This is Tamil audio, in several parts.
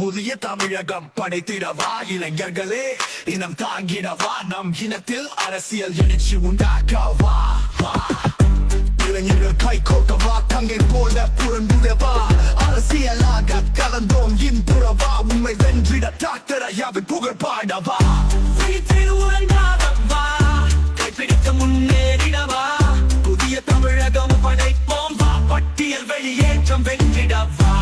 புதிய தமிழகம் படைத்திடவா இளைஞர்களே? இனம் தாங்கிடவா? நம் இனத்தில் அரசியல் எழுச்சி உண்டாக்கவா? இளைஞர்கள் கை கோக்கவா? தங்கை போல புறந்துடவா அரசியலாக கலந்தோம் இன்புறவா? உண்மை வென்றிட டாக்டர் ஐயாவின் புகழ் பாடவா? வீட்டில் உறங்காதவா கைப்பிடித்து முன்னேறிடவா? புதிய தமிழகம் படைப்போம். வா பட்டியல் வெளியேற்றம் வென்றிடவா?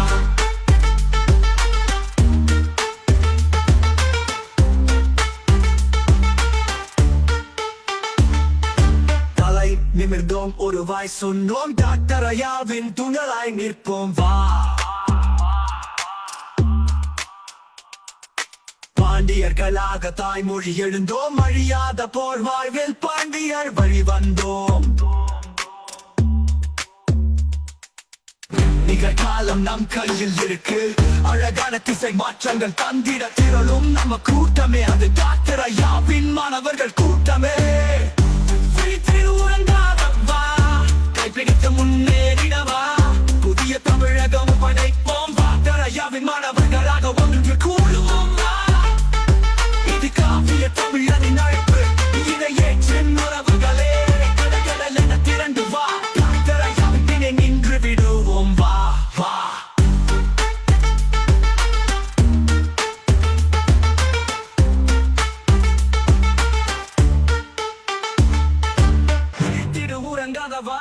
நிமிர்ந்தோம் ஒரு வாய் சொன்னோம். டாக்டர் ஐயாவின் துணலாய் நிற்போம். வா. பாண்டியர்களாக தாய்மொழி எழுந்தோம். அழியாத போர் வாழ்வில் பாண்டியர் வழி வந்தோம். நிகழ்காலம் நம் கையில் இருக்கு. அழகான திசை மாற்றங்கள் தந்திட திரளும். நம்ம கூட்டமே அது. டாக்டர் ஐயாவின் மாணவர்கள் கூட்டமே. ஊரங்காதவா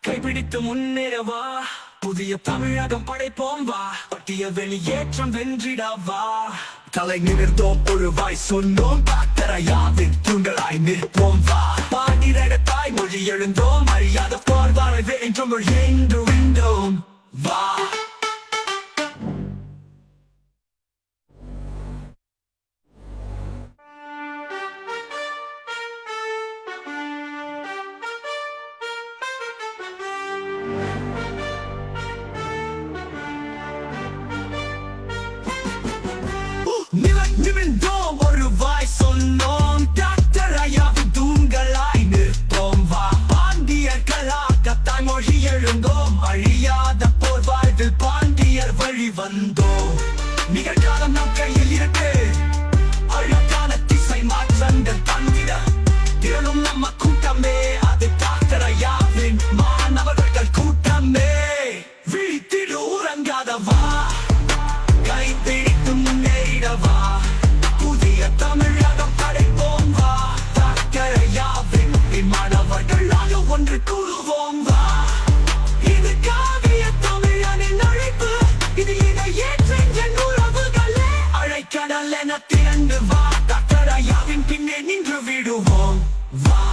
கைப்பிடித்து முன்னேறவா. புதிய தமிழகம் படைப்போம் வா. பட்டிய வெளியேற்றம் வென்றிடவா தலை நிமிர்ந்தோம் ஒரு வாய் சொன்னோம். டாக்டரையாவின் தூண்களாய் நிற்போம் வா. பாண்டிரட தாய்மொழி எழுந்தோம். அறியாத போர் என்றும் என்று விண்டோம் வா. நிமிர்ந்தோம் ஒரு வாய் சொன்னோம் டாக்டர் ஐயாவின் தூண்களாய் நிற்போம் வா பாண்டியர்களாக தாய்மொழி எழுந்தோம் அழியாத போர் வாழ்வில் பாண்டியர் வழி வந்தோம் நிகழ்காலம் நம் கையில் இருக்கு அழகான திசை மாற்றங்கள் தந்திட திரளும் நம்ம கூட்டமே அது டாக்டர் ஐயா Vibe.